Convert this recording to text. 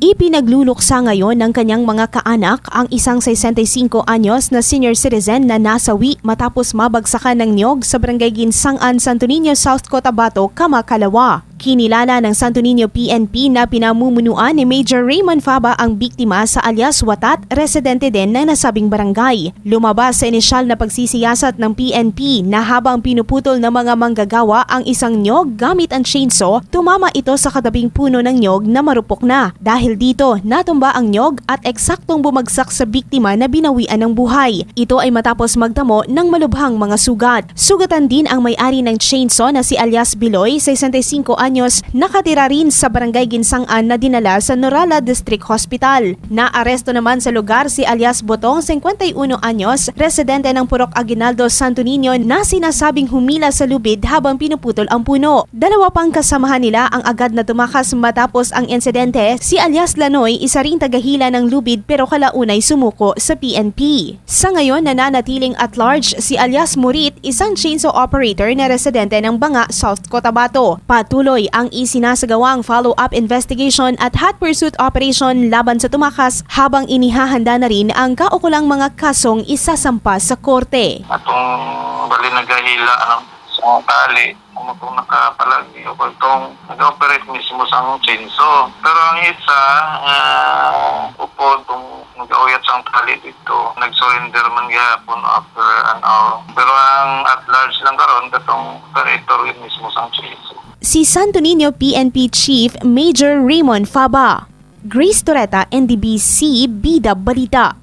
Ipinagluluksa ngayon ng kanyang mga kaanak ang isang 65 anyos na senior citizen na nasawi matapos mabagsakan ng niyog sa barangay Ginsangan, Santo Niño, South Cotabato, Kamakalawa. Kinilala ng Santo Niño PNP na pinamumunuan ni Major Raymond Faba ang biktima sa alias Watat, residente din ng nasabing barangay. Lumabas sa inisyal na pagsisiyasat ng PNP na habang pinuputol ng mga manggagawa ang isang nyog gamit ang chainsaw, tumama ito sa katabing puno ng nyog na marupok na. Dahil dito, natumba ang nyog at eksaktong bumagsak sa biktima na binawian ng buhay. Ito ay matapos magtamo ng malubhang mga sugat. Sugatan din ang may-ari ng chainsaw na si alias Biloy, 65 anyos, nakatira rin sa barangay Ginsangan na dinala sa Norala District Hospital. Naaresto naman sa lugar si alias Botong, 51 anyos, residente ng Purok Aguinaldo, Santo Niño na sinasabing humila sa lubid habang pinuputol ang puno. Dalawa pang kasamahan nila ang agad na tumakas matapos ang insidente. Si alias Lanoy, isa ring tagahila ng lubid pero kalaunay sumuko sa PNP. Sa ngayon, nananatiling at large si alias Murit, isang chainsaw operator na residente ng Banga, South Cotabato. Patuloy ang isinasagawang follow-up investigation at hot pursuit operation laban sa tumakas habang inihahanda na rin ang kaukulang mga kasong isasampa sa korte. atong bali nagahila ano sa tali kung nakapalagi o itong nag-operate mismo sa chainsaw. Pero ang isa, uh, upod kung nag-auyat sa tali dito, nag-surrender man gihapon after an hour. Pero ang at large lang karon katong operator mismo sa chainsaw. Si Santo Niño PNP Chief Major Raymond Faba. Grace Toreta, NDBC, Bida Balita.